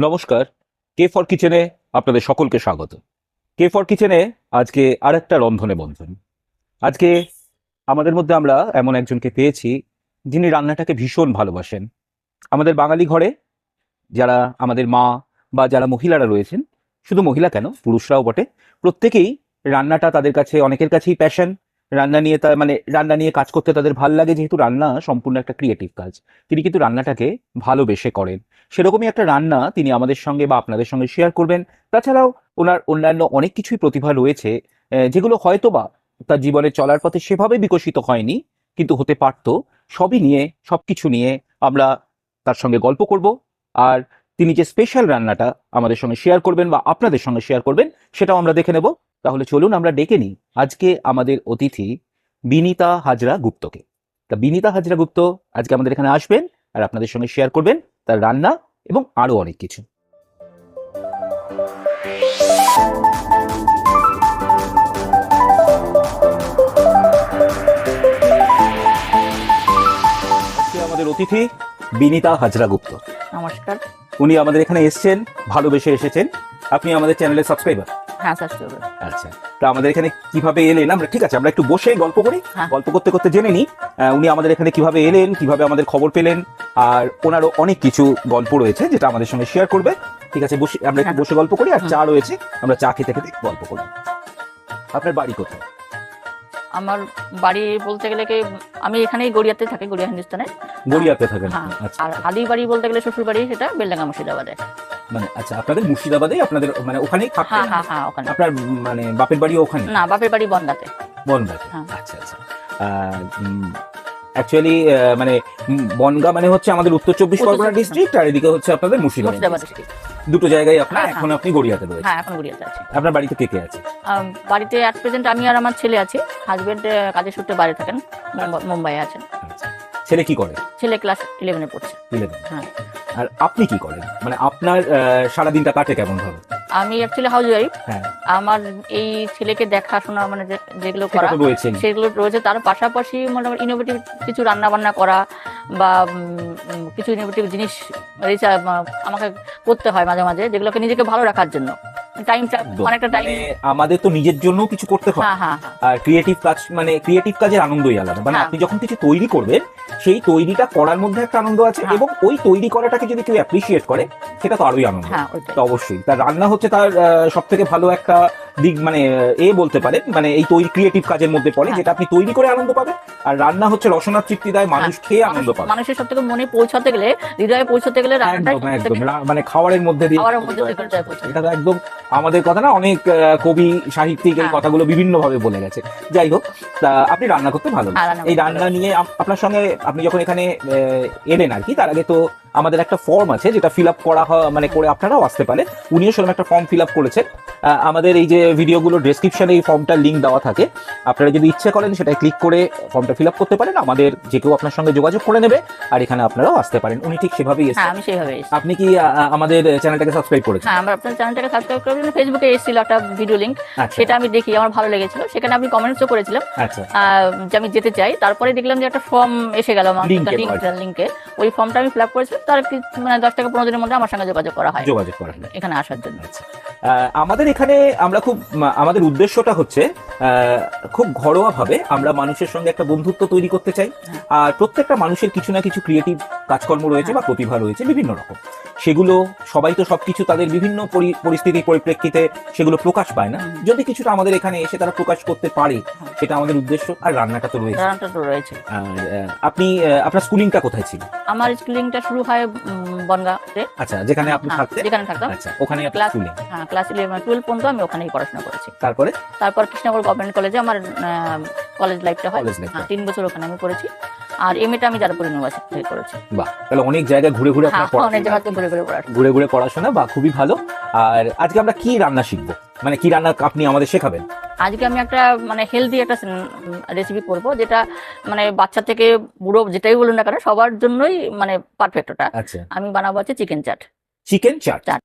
নমস্কার K for কিচেনে আপনাদের সকলকে স্বাগত। কে ফর কিচেনে আজকে আরেকটা রন্ধনে বন্ধন আজকে আমাদের মধ্যে আমরা এমন একজনকে পেয়েছি, যিনি রান্নাটাকে ভীষণ ভালোবাসেন। আমাদের বাঙালি ঘরে যারা আমাদের মা বা যারা মহিলারা রয়েছেন, শুধু মহিলা কেন, পুরুষরাও বটে, প্রত্যেকেই রান্নাটা তাদের কাছে অনেকের কাছেই প্যাশন রান্না নিয়ে তা মানে রান্না নিয়ে কাজ করতে তাদের ভালো লাগে, যেহেতু রান্না সম্পূর্ণ একটা ক্রিয়েটিভ কাজ। তিনি কিন্তু রান্নাটাকে ভালোবেসে করেন। সেরকমই একটা রান্না তিনি আমাদের সঙ্গে বা আপনাদের সঙ্গে শেয়ার করবেন। তাছাড়াও ওনার অন্যান্য অনেক কিছুই প্রতিভা রয়েছে যেগুলো হয়তো বা তার জীবনে চলার পথে সেভাবে বিকশিত হয়নি, কিন্তু হতে পারতো। সবই নিয়ে সব কিছু নিয়ে আমরা তার সঙ্গে গল্প করব। আর তিনি যে স্পেশাল রান্নাটা আমাদের সঙ্গে শেয়ার করবেন বা আপনাদের সঙ্গে শেয়ার করবেন, সেটাও আমরা দেখে নেব। তাহলে চলুন আমরা ডেকে নিই আজকে আমাদের অতিথি বিনিতা হাজরা গুপ্তকে। তা বিনিতা হাজরা গুপ্ত আজকে আমাদের এখানে আসবেন আর আপনাদের সঙ্গে শেয়ার করবেন। তার রান্না এবং আরও অনেক কিছু। আমাদের অতিথি বিনিতা হাজরা গুপ্ত নমস্কার। উনি আমাদের এখানে এসেছেন ভালোবেসে এসেছেন। আপনি আমাদের চ্যানেলের সাবস্ক্রাইবার হ্যাঁ আচ্ছা তো আমাদের এখানে কীভাবে এলেন? আমরা ঠিক আছে আমরা একটু বসে গল্প করি। হ্যাঁ। গল্প করতে করতে জেনে নিই। উনি আমাদের এখানে কীভাবে এলেন কীভাবে আমাদের খবর পেলেন আর ওনারও অনেক কিছু গল্প রয়েছে যেটা আমাদের সঙ্গে শেয়ার করবে। ঠিক আছে বসে আমরা একটু হ্যাঁ। বসে গল্প করি আর চা রয়েছে আমরা চা খেতে খেতে গল্প করব আপনার বাড়ি কোথায়? আমার বাড়ি বলতে গেলে কি আমি এখানেই গড়িয়াতে থাকি গড়িয়া হিন্দুস্তানে। গড়িয়াতে থাকেন আচ্ছা। আর আদি বাড়ি বলতে গেলে শ্বশুর বাড়ি সেটা বেলডাঙ্গা মুর্শিদাবাদে। মানে আচ্ছা আপনাদের মুর্শিদাবাদে আপনাদের মানে ওখানেই হ্যাঁ থাকতেন? হ্যাঁ হ্যাঁ ওখানে। আপনার মানে বাপের বাড়ি ওখানে? না বাপের বাড়ি বনগাতে। বনগাঁতে? হ্যাঁ। আচ্ছা আচ্ছা। অ্যাকচুয়ালি মানে বনগাঁ মানে হচ্ছে আমাদের উত্তর চব্বিশ পরগনা ডিস্ট্রিক্ট আর এদিকে হচ্ছে আপনাদের মুর্শিদাবাদ। দুটো জায়গায় আপনার হ্যাঁ, এখন আপনি গড়িয়াতে রয়েছে হ্যাঁ এখন গড়িয়াতে আছি। আপনার বাড়িতে কে কে আছে? বাড়িতে অ্যাট প্রেজেন্ট আমি আর আমার ছেলে আছি। হাজবেন্ড কাজের সূত্রে বাইরে থাকেন। মুম্বাই- মুম্বাইয়ে আছেন। আচ্ছা। ছেলে কি করে? ছেলে ক্লাস ইলেভেনে পড়ছে। ইলেভেন হ্যাঁ। আর আপনি কি করেন? মানে আপনার আহ, সারাদিনটা কাটে কেমন ভাবে? আমি অ্যাকচুয়ালি হাউস ওয়াইফ হ্যাঁ। আমার এই ছেলেকে দেখাশোনা মানে যেগুলো করা সেগুলো রয়েছে। তার পাশাপাশি মোটামুটি ইনোভেটিভ কিছু রান্না বান্না করা বা কিছু ইনোভেটিভ জিনিস আমাকে করতে হয় মাঝে মাঝে যেগুলোকে নিজেকে ভালো রাখার জন্য। টাইমটা অনেকটা টাইম মানে আমাদের তো নিজের জন্য কিছু করতে হয়। হ্যাঁ হ্যাঁ। হ্যাঁ আর ক্রিয়েটিভ কাজ মানে ক্রিয়েটিভ কাজের আনন্দই আলাদা। মানে হ্যাঁ। আপনি যখন কিছু তৈরি করবেন সেই তৈরিটা করার মধ্যে একটা আনন্দ আছে হ্যাঁ। এবং ওই তৈরি করাটাকে যদি কেউ অ্যাপ্রিসিয়েট করে সেটা তো আরোই আনন্দ। হ্যাঁ তো অবশ্যই। তার রান্না হচ্ছে তার সব থেকে ভালো একটা দিক মানে এ বলতে পারেন মানে এই তৈরি ক্রিয়েটিভ কাজের মধ্যে পড়ে হ্যাঁ। যেটা আপনি তৈরি করে আনন্দ পাবেন। আর রান্না হচ্ছে রসনা তৃপ্তি দেয় মানুষ খেয়ে আনন্দ পাবে। মানুষের সব থেকে মনে পৌঁছাতে গেলে হৃদয়ে পৌঁছাতে গেলে একদম একদম। মানে খাবারের মধ্যে দিয়ে এটা তো একদম আমাদের কথা না অনেক কবি সাহিত্যিক এই হ্যাঁ। কথাগুলো বিভিন্ন ভাবে বলে গেছে। যাই হোক তা আপনি রান্না করতে ভালো হ্যাঁ, এই রান্না নিয়ে আপনার সঙ্গে আপনি যখন এখানে এলেন আর কি তার আগে তো আমাদের একটা ফর্ম আছে যেটা ফিল আপ করা হয় মানে করে আপনারাও আসতে পারেন। উনিও সেরকম একটা ফর্ম ফিল আপ করেছেন। আহ, আমাদের এই যে ভিডিওগুলো ডেসক্রিপশনে এই ফর্মটার লিঙ্ক দেওয়া থাকে। আপনারা যদি ইচ্ছে করেন সেটা ক্লিক করে ফর্মটা ফিল করতে পারেন আমাদের যে কেউ আপনার সঙ্গে যোগাযোগ করে নেবে আর এখানে আপনারাও আসতে পারেন। উনি ঠিক সেভাবেই হ্যাঁ আমি এসেছি। আপনি কি আমাদের চ্যানেলটাকে সাবস্ক্রাইব করেছেন? হ্যাঁ আমার আপনার চ্যানেলটাকে সাবস্ক্রাইব করে দিন ফেসবুকে এসেছিল একটা ভিডিও লিঙ্ক আচ্ছা। সেটা আমি দেখি আমার ভালো লেগেছিল। সেখানে আপনি কমেন্টসও করেছিলাম। আচ্ছা। যে আমি যেতে চাই তারপরে দেখলাম যে একটা ফর্ম এসে গেল আমার লিঙ্কে ওই ফর্মটা আমি ফিল আপ করেছিলাম। তার মানে দশ থেকে পনেরো দিনের মধ্যে আমার সঙ্গে যোগাযোগ করা হয়। যোগাযোগ করা হয়। এখানে আসার জন্য। আচ্ছা। আমাদের এখানে আমরা খুব আমাদের উদ্দেশ্যটা হচ্ছে আহ, খুব ঘরোয়া ভাবে আমরা মানুষের সঙ্গে একটা বন্ধুত্ব তৈরি করতে চাই হ্যাঁ। আর প্রত্যেকটা মানুষের কিছু না কিছু ক্রিয়েটিভ কাজকর্ম রয়েছে বা প্রতিভা রয়েছে বিভিন্ন রকম সেগুলো সবাই তো সবকিছু তাদের বিভিন্ন পরি- পরিস্থিতির পরিপ্রেক্ষিতে সেগুলো প্রকাশ পায় না। যদি কিছুটা আমাদের এখানে এসে তারা প্রকাশ করতে পারে সেটা আমাদের উদ্দেশ্য। আর রান্নাটা তো রয়েছে। রান্নাটা তো রয়েছে। আপনি আপনার স্কুলিংটা কোথায় ছিল? আমার স্কুলিংটা শুরু হয় বনগাঁতে। আচ্ছা যেখানে আপনি হ্যাঁ, থাকতেন? যেখানে থাকতাম। আচ্ছা ওখানে ক্লাস হ্যাঁ ক্লাস ইলেভেন টুয়েলভ পর্যন্ত আমি ওখানেই পড়াশোনা করেছি। তারপরে? তারপর কৃষ্ণনগর গভর্নমেন্ট কলেজে আমার কলেজ লাইফটা হয়। হ্যাঁ, তিন বছর ওখানে আমি করেছি আর এমএটা আমি যাদবপুর ইউনিভার্সিটি থেকে করেছি। বাহ তাহলে অনেক জায়গায় ঘুরে ঘুরে হ্যাঁ আপনার অনেক পড়াশোনা। জায়গাতে ঘুরে ঘুরে পড়াশোনা। ঘুরে ঘুরে পড়াশোনা বা খুবই ভালো। আর আজকে আমরা কি রান্না শিখব? মানে কি রান্না আপনি আমাদের শেখাবেন? আজকে আমি একটা মানে হেলদি একটা রেসিপি করব যেটা মানে বাচ্চা থেকে বুড়ো যেটাই বলুন না কেন সবার জন্যই মানে পারফেক্ট ওটা। আচ্ছা। আমি বানাবো হচ্ছে চিকেন চাট চিকেন চাট চাট।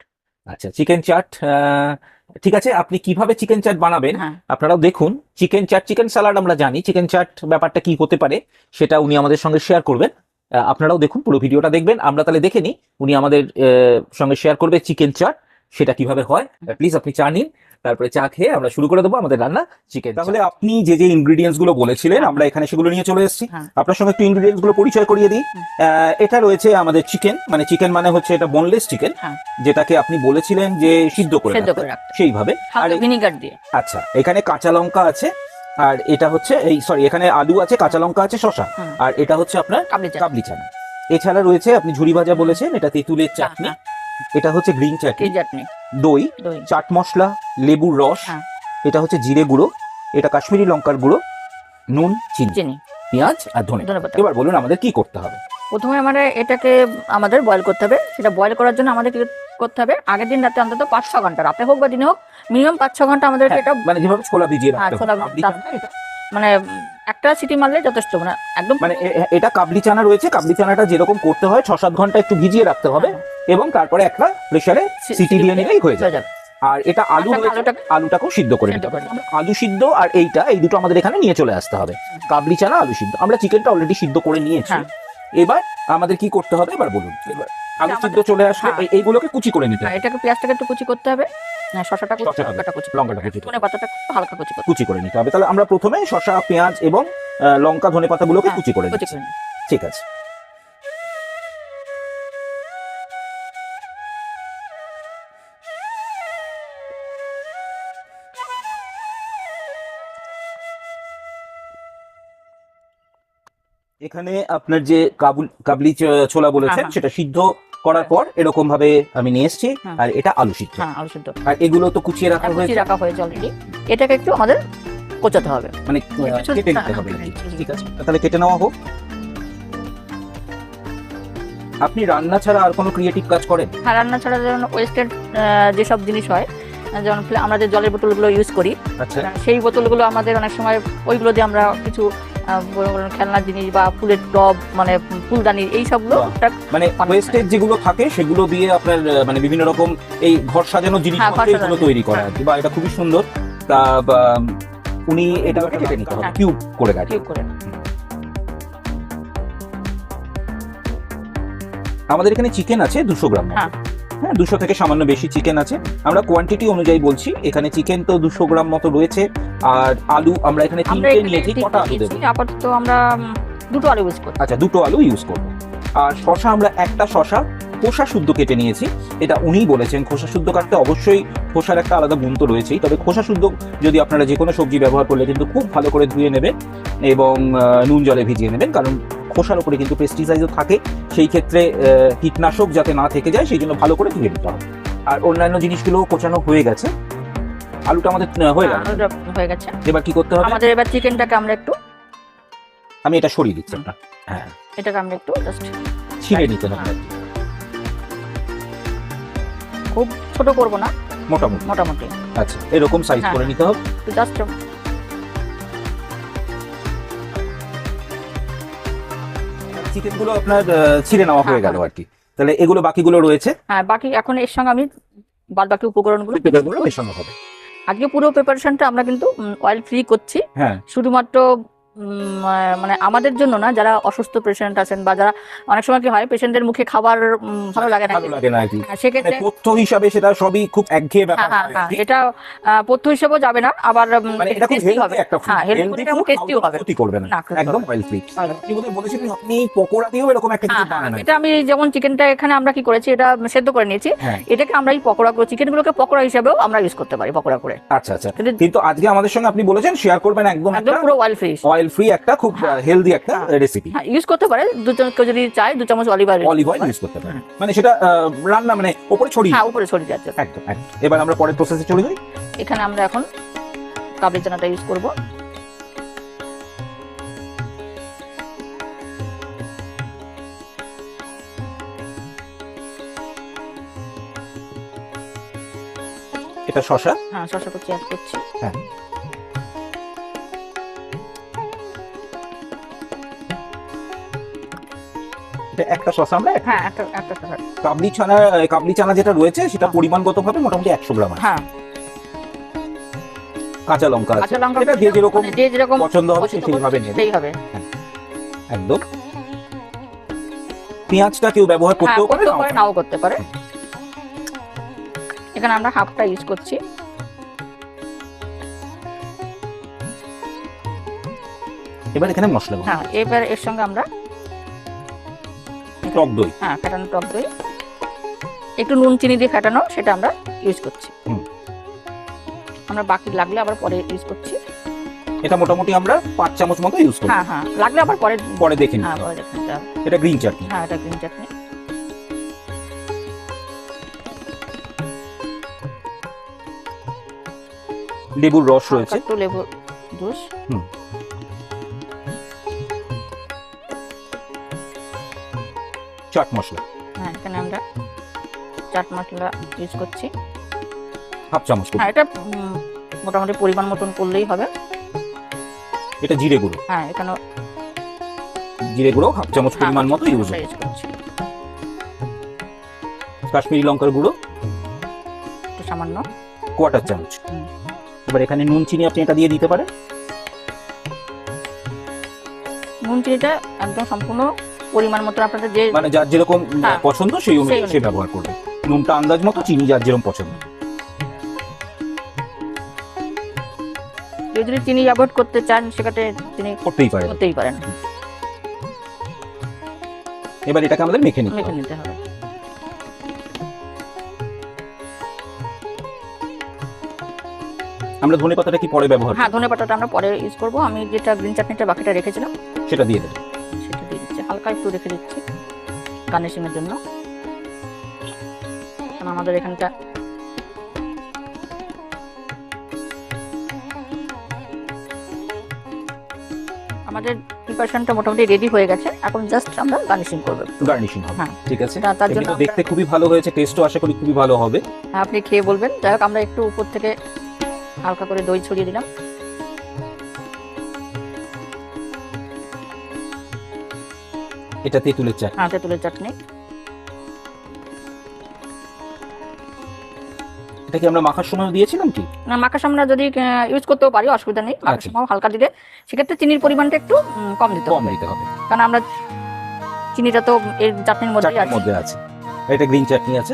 আচ্ছা চিকেন চাট ঠিক আছে? আপনি কীভাবে চিকেন চাট বানাবেন? হ্যাঁ। আপনারাও দেখুন চিকেন চাট চিকেন স্যালাড আমরা জানি চিকেন চাট ব্যাপারটা কি হতে পারে সেটা উনি আমাদের সঙ্গে শেয়ার করবেন। আহ, আপনারাও দেখুন পুরো ভিডিওটা দেখবেন। আমরা তাহলে দেখে নিই উনি আমাদের আহ, সঙ্গে শেয়ার করবে চিকেন চাট সেটা কীভাবে হয়। প্লিজ আপনি চা নিন। তারপরে চা খেয়ে আমরা শুরু করে দেবো আমাদের রান্না চিকেন তাহলে আপনি যে যে ইনগ্রিডিয়েন্টসগুলো বলেছিলেন আমরা এখানে সেগুলো নিয়ে চলে এসেছি। হ্যাঁ। আপনার সঙ্গে একটু ইনগ্রিডিয়েন্টসগুলো পরিচয় করিয়ে দিই। আহ, এটা রয়েছে আমাদের চিকেন মানে চিকেন মানে হচ্ছে এটা বোনলেস চিকেন হ্যাঁ। যেটাকে আপনি বলেছিলেন যে সিদ্ধ করে। সেইভাবে। আর ভিনিগার দিয়ে। আচ্ছা এখানে কাঁচা লঙ্কা আছে আর এটা হচ্ছে এই সরি এখানে আলু আছে কাঁচা লঙ্কা আছে শসা। হুম। আর এটা হচ্ছে আপনার কাবলি চানা। এছাড়া রয়েছে আপনি ঝুরি ভাজা বলেছেন এটা তেঁতুলের চাটনি। হ্যাঁ, এটা হচ্ছে গ্রিন চাটনি দই দই। চাট মশলা লেবুর রস হ্যাঁ। এটা হচ্ছে জিরে গুঁড়ো এটা কাশ্মীরি লঙ্কার গুঁড়ো নুন চিনি চিনি। পেঁয়াজ আর ধনে। ধন্যবাদ এবার বলুন আমাদের কি করতে হবে? প্রথমে আমাদের এটাকে আমাদের বয়েল করতে হবে। সেটা বয়েল করার জন্য আমাদের কি করতে হবে? আগের দিন রাতে অন্তত পাঁচ ছ ঘণ্টা রাতে হোক বা দিনে হোক মিনিমাম পাঁচ ছ ঘণ্টা আমাদেরকে হ্যাঁ, এটা মানে যেভাবে ছোলা ভিজিয়ে হ্যাঁ, রাখতে ছোলা হবে এটা- মানে একটা সিটি মারলে যথেষ্ট মানে একদম মানে এটা কাবলি চানা রয়েছে কাবলি চানাটা যেরকম করতে হয় ছ সাত ঘণ্টা একটু ভিজিয়ে রাখতে হবে এবং তারপরে একটা প্রেশারে সিটি দিয়ে নিলেই হয়ে যাবে। আর এটা আলু আচ্ছা, আলুটাকে- আলুটাকেও সিদ্ধ করে নিতে হবে। আলু সিদ্ধ আর এইটা এই দুটো আমাদের এখানে নিয়ে চলে আসতে হবে। কাবলি চানা আলু সিদ্ধ। আমরা চিকেনটা অলরেডি সিদ্ধ করে নিয়েছি। হ্যাঁ। এবার আমাদের কি করতে হবে? এবার বলুন। এবার আলু সিদ্ধ চলে আসলে হ্যাঁ। এইগুলোকে কুচি করে নিতে হ্যাঁ, হবে। এটাকে পেঁয়াজটাকে একটু কুচি করতে হবে। শসাটা কুচি লঙ্কাটা কুচি। লঙ্কাটা কুচি। ধনে পাতাটা হালকা কুচি কুচি করে নিতে হবে। তাহলে আমরা প্রথমে শসা পেঁয়াজ এবং লঙ্কা ধনে পাতাগুলোকে হ্যাঁ, কুচি করে নিচ্ছি। ঠিক আছে। এখানে আপনার যে কাবুল কাবলি ছোলা বলেছেন হ্যাঁ, হ্যাঁ। সেটা সিদ্ধ করার পর এরকম ভাবে আমি নিয়ে এসেছি হ্যাঁ। আর এটা আলু সিদ্ধ। হ্যাঁ আলু সিদ্ধ। আর এগুলো তো কুচিয়ে রাখা হ্যাঁ, হয়েছে। রাখা হয়েছে অলরেডি এটাকে একটু আমাদের কোচাতে হবে। মানে কেটে নিতে হ্যাঁ, হবে কি। হ্যাঁ, ঠিক আছে। তাহলে কেটে নেওয়া হোক। আপনি রান্না ছাড়া আর কোনো ক্রিয়েটিভ কাজ করেন? হ্যাঁ রান্না ছাড়া যেমন ওয়েস্টেড যেসব জিনিস হয় যেমন আমরা যে জলের বোতলগুলো ইউজ করি আচ্ছা। সেই বোতলগুলো আমাদের অনেক সময় ওইগুলো দিয়ে আমরা কিছু খেলনার জিনিস বা ফুলের টব মানে ফুলদানি এই সবগুলো। মানে ওয়েস্টেজ যেগুলো থাকে সেগুলো দিয়ে আপনার মানে বিভিন্ন রকম এই ঘর সাজানো জিনিস হ্যাঁ, তৈরি করা হ্যাঁ। আর বা এটা খুবই সুন্দর তা উনি এটা কেটে নিতে হবে হ্যাঁ। কিউব করে কাটে কিউব করে আমাদের এখানে চিকেন আছে দুশো গ্রাম। হ্যাঁ। দুশো থেকে সামান্য বেশি চিকেন আছে। আমরা কোয়ান্টিটি অনুযায়ী বলছি এখানে চিকেন তো দুশো গ্রাম মতো রয়েছে আর আলু আমরা এখানে তিনটে নিয়েছি কটা আলু দেবো? আপাতত আমরা দুটো আলু ইউজ আচ্ছা দুটো আলু ইউজ করব। আর শশা আমরা একটা শশা খোসা শুদ্ধ কেটে নিয়েছি। এটা উনিই বলেছেন খোসা শুদ্ধ কাটতে অবশ্যই খোসার একটা আলাদা গুণ তো রয়েছেই। তবে খোসা শুদ্ধ যদি আপনারা যে কোনো সবজি ব্যবহার করলে কিন্তু খুব ভালো করে ধুয়ে নেবেন এবং নুন জলে ভিজিয়ে নেবেন কারণ খোসার উপরে কিন্তু পেস্টিসাইডও থাকে। সেই ক্ষেত্রে কীটনাশক যাতে না থেকে যায় সেই জন্য ভালো করে ধুয়ে নিতে হবে। আর অন্যান্য জিনিসগুলো কোচানো হয়ে গেছে। আলুটা আমাদের হয়ে গেল। গেছে। এবার কি করতে হবে? আমাদের এবার চিকেনটাকে আমরা একটু আমি এটা সরিয়ে দিচ্ছি আপনার হ্যাঁ। এটাকে আমরা একটু জাস্ট ছিঁড়ে নিতে হবে। খুব ছোট করব না। মোটামুটি। মোটামুটি। আচ্ছা এরকম সাইজ হ্যাঁ। করে নিতে হবে। জাস্ট চিকেনগুলো আপনার ছিঁড়ে নেওয়া হয়ে হ্যাঁ, গেল আর কি। তাহলে এগুলো বাকিগুলো রয়েছে? হ্যাঁ বাকি এখন এর সঙ্গে আমি বাদ বাকি উপকরণগুলো এর সঙ্গে হবে। আজকে পুরো প্রিপারেশনটা আমরা কিন্তু অয়েল ফ্রি করছি। হ্যাঁ। শুধুমাত্র মানে আমাদের জন্য না যারা অসুস্থ পেশেন্ট আছেন বা যারা অনেক সময় কি হয় পেশেন্টের মুখে খাবার ভালো লাগে না ভালো লাগে না আর কি। হ্যাঁ, মানে সেক্ষেত্রে তথ্য হিসাবে সেটা সবই খুব একঘেয়ে ব্যাপার হ্যাঁ হ্যাঁ। এটা পথ্য হিসেবেও যাবে না আবার মানে এটা খুব হেলদি একটা হ্যাঁ food, টেস্টিও হবে। ক্ষতি করবে না। একদম অয়েল ফ্রি আপনি বোধহয় বলেছিলেন আপনি পকোড়া দিয়েও এরকম একটা কিছু বানান। এটা আমি যেমন চিকেনটা এখানে আমরা কি করেছি এটা সেদ্ধ করে নিয়েছি। এটাকে আমরা এই পকোড়া করে চিকেনগুলোকে পকোড়া হিসেবেও আমরা ইউজ করতে পারি পকোড়া করে। আচ্ছা আচ্ছা। কিন্তু আজকে আমাদের সঙ্গে আপনি বলেছেন শেয়ার করবেন একদম একদম পুরো অয়েল ফ্রি অয়েল ফ্রি একটা খুব হ্যাঁ। হেলদি একটা হ্যাঁ। রেসিপি হ্যাঁ ইউজ করতে পারে। দু কেউ যদি চায় দু চামচ olive oil olive oil use করতে পারেন মানে সেটা রান্না মানে ওপরে ছড়িয়ে। হ্যাঁ উপরে ছড়িয়ে যাচ্ছে। একদম একদম। এবার আমরা পরের প্রসেসে চলে যাই। এখানে আমরা এখন কাবলি চানাটা ইউজ করব। এটা শশা হ্যাঁ শসা কুচি অ্যাড করছি। হ্যাঁ। এটা একটা শশা আমরা হ্যাঁ একটা একটা কাবলি চানা কাবলি চানা যেটা রয়েছে সেটা হ্যাঁ। পরিমাণগত ভাবে মোটামুটি একশো গ্রাম হ্যাঁ। কাঁচা লঙ্কা কাঁচা লঙ্কা এটা যে যেরকম মানে যে যেরকম পছন্দ হবে সেইভাবে নেবে। সেইভাবে একদম। পেঁয়াজটা কেউ ব্যবহার হ্যাঁ করতেও পারে নাও পারে নাও করতে পারে। এখানে আমরা হাফটা ইউজ করছি। এবার এখানে মশলা। হ্যাঁ এবার এর সঙ্গে আমরা টক দই। হ্যাঁ ফেটানো টক দই। একটু নুন চিনি দিয়ে ফেটানো সেটা আমরা ইউজ করছি। হুম। আমরা বাকি লাগলে আবার পরে ইউজ করছি। এটা মোটামুটি আমরা পাঁচ চামচ মতো ইউজ করি হ্যাঁ হ্যাঁ লাগলে আবার পরে পরে দেখে নিই হ্যাঁ এটা গ্রিন চাটনি। হ্যাঁ এটা গ্রিন চাটনি। লেবুর রস রয়েছে। একটু লেবু জুস। চাট মশলা। হ্যাঁ এখানে আমরা চাট মশলা ইউজ করছি। হাফ চামচ হ্যাঁ এটা মোটামুটি পরিমাণ মতন করলেই হবে। এটা জিরে গুঁড়ো। হ্যাঁ এখানে জিরে গুঁড়ো হাফ চামচ পরিমাণ মতো ইউজ ইউজ করছি। কাশ্মীরি লঙ্কার গুঁড়ো। একটু সামান্য। কোয়াটার চামচ। এবার এখানে নুন চিনি আপনি এটা দিয়ে দিতে পারেন। নুন চিনিটা একদম সম্পূর্ণ পরিমাণ মতো আপনাদের যে মানে যার যেরকম হ্যাঁ। পছন্দ সেই অনুযায়ী সে ব্যবহার করবে। নুনটা আন্দাজ মতো চিনি যার যেরকম পছন্দ। কেউ যদি চিনি অ্যাভয়েড করতে চান সেক্ষেত্রে চিনি করতেই পারে করতেই পারেন। এবার এটাকে আমাদের মেখে নিতে মেখে হবে। নিতে হবে। আমরা ধনে পাতাটা কি পরে ব্যবহার হ্যাঁ ধনে পাতাটা আমরা পরে ইউজ করব। আমি যেটা গ্রিন চাটনিটা বাকিটা রেখেছিলাম। সেটা দিয়ে দিয়ে দিচ্ছি হালকা একটু রেখে দিচ্ছি গার্নিশিং এর জন্য। কারণ আমাদের এখানটা আমাদের প্রিপারেশনটা মোটামুটি রেডি হয়ে গেছে। এখন জাস্ট আমরা গার্নিশিং করব গার্নিশিং হবে হ্যাঁ। ঠিক আছে? তার জন্য দেখতে খুবই ভালো হয়েছে টেস্টও আশা করি খুবই ভালো হবে। আপনি খেয়ে বলবেন। যাই হোক আমরা একটু উপর থেকে হালকা করে দই ছড়িয়ে দিলাম। এটা তেঁতুলের চাট হ্যাঁ তেঁতুলের চাটনি। এটা কি আমরা মাখার সময় দিয়েছিলাম কি? না মাখার সময় যদি ইউজ করতেও পারি অসুবিধা নেই। মাখার আচ্ছা। সময় হালকা দিলে সেক্ষেত্রে চিনির পরিমাণটা একটু কম দিতে কম দিতে হবে। কারণ আমরা চিনিটা তো এই চাটনির মধ্যেই চাটনির আছে। মধ্যে আছে। এটা গ্রিন চাটনি আছে।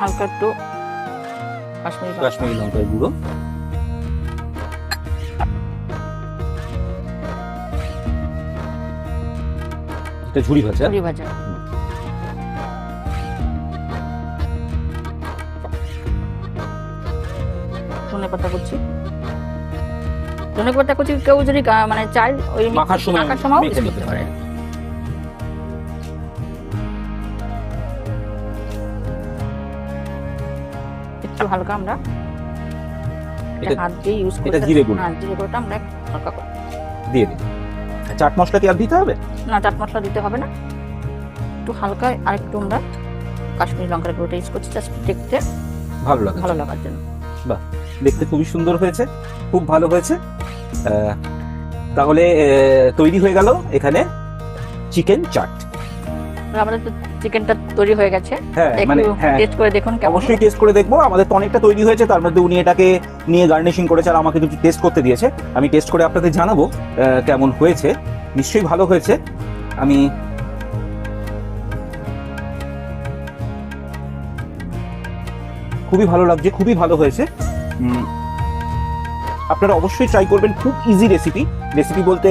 হালকা একটু কাশ্মীরি। কাশ্মীরি লঙ্কার গুঁড়ো। এটা ঝুড়ি ভাজা? ঝুরি ভাজা। ধনে পাতা কুচি। ধনে পাতা কুচি কেউ যদি মানে চাই ওই মাখার সময় মাখার সময় করতে পারে। একটু হালকা আমরা এটা হাত দিয়ে ইউজ এটা জিরে গুঁড়ো। হ্যাঁ জিরে গুঁড়োটা আমরা হালকা করে। দিয়ে দিন। চাট মশলা কি আর দিতে হবে? না চাট মশলা দিতে হবে না। একটু হালকা আর একটু আমরা কাশ্মীরি লঙ্কার গুঁড়োটা ইউজ করছি জাস্ট দেখতে ভালো লাগে ভালো লাগার জন্য। বাহ দেখতে খুবই সুন্দর হয়েছে খুব ভালো হয়েছে। তাহলে তৈরি হয়ে গেল এখানে চিকেন চাট। আমাদের তো চিকেনটা তৈরি হয়ে গেছে। হ্যাঁ মানে একটু হ্যাঁ। টেস্ট করে দেখুন কেমন। অবশ্যই টেস্ট করে দেখব। আমাদের তো অনেকটা তৈরি হয়েছে তার মধ্যে উনি এটাকে নিয়ে গার্নিশিং করেছে আর আমাকে কিছু টেস্ট করতে দিয়েছে। আমি টেস্ট করে আপনাদের জানাব কেমন হয়েছে। নিশ্চয়ই ভালো হয়েছে। আমি খুবই ভালো লাগছে খুবই ভালো হয়েছে। আপনারা অবশ্যই ট্রাই করবেন খুব ইজি রেসিপি রেসিপি বলতে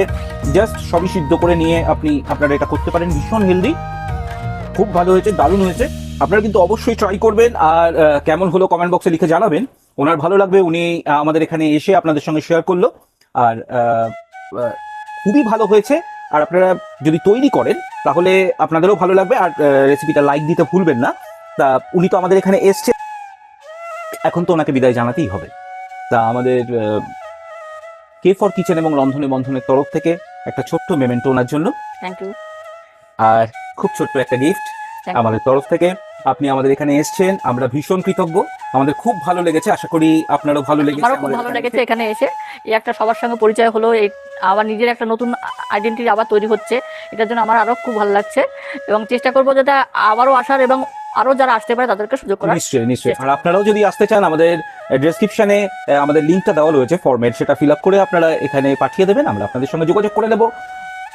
জাস্ট সবই সিদ্ধ করে নিয়ে আপনি আপনারা এটা করতে পারেন ভীষণ হেলদি খুব ভালো হয়েছে, দারুণ হয়েছে। আপনারা কিন্তু অবশ্যই ট্রাই করবেন আর কেমন হলো কমেন্ট বক্সে লিখে জানাবেন। ওনার ভালো লাগবে, উনি আমাদের এখানে এসে আপনাদের সঙ্গে শেয়ার করল। আর খুবই ভালো হয়েছে। আর আপনারা যদি তৈরি করেন, তাহলে আপনাদেরও ভালো লাগবে। আর রেসিপিটা লাইক দিতে ভুলবেন না। তা, উনি তো আমাদের এখানে এসছে। এখন তো ওনাকে বিদায় জানাতেই হবে। তা, আমাদের কে ফর কিচেন এবং রন্ধনে বন্ধনের তরফ থেকে একটা ছোট্ট মেমেন্টো ওনার জন্য। থ্যাংক ইউ আর খুব ছোট্ট একটা গিফট আমাদের তরফ থেকে। আপনি আমাদের এখানে এসেছেন আমরা ভীষণ কৃতজ্ঞ। আমাদের খুব ভালো লেগেছে আশা করি আপনারও ভালো লেগেছে আমারও খুব ভালো লেগেছে এখানে এসে। এই একটা সবার সঙ্গে পরিচয় হলো এই আবার নিজের একটা নতুন আইডেন্টিটি আবার তৈরি হচ্ছে। এটার জন্য আমার আরও খুব ভালো লাগছে। এবং চেষ্টা করব যাতে আবারও আসার এবং আরও যারা আসতে পারে তাদেরকে সুযোগ করার। নিশ্চয়ই নিশ্চয়ই। আর আপনারাও যদি আসতে চান আমাদের ডেসক্রিপশনে আমাদের লিঙ্কটা দেওয়া রয়েছে ফরম্যাট সেটা ফিল আপ করে আপনারা এখানে পাঠিয়ে দেবেন আমরা আপনাদের সঙ্গে যোগাযোগ করে দেবো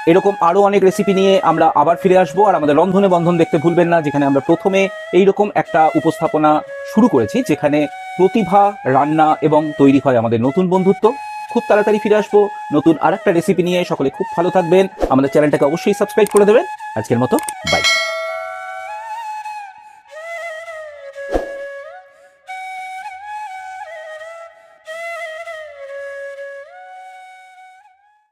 এরকম আরও অনেক রেসিপি নিয়ে আমরা আবার ফিরে আসব। আর আমাদের রন্ধনে বন্ধন দেখতে ভুলবেন না, যেখানে আমরা প্রথমে এইরকম একটা উপস্থাপনা শুরু করেছি, যেখানে প্রতিভা, রান্না এবং তৈরি হয় আমাদের নতুন বন্ধুত্ব। খুব তাড়াতাড়ি ফিরে আসব। নতুন আরেকটা রেসিপি নিয়ে সকলে খুব ভালো থাকবেন। আমাদের চ্যানেলটাকে অবশ্যই সাবস্ক্রাইব করে দেবেন। আজকের মতো বাই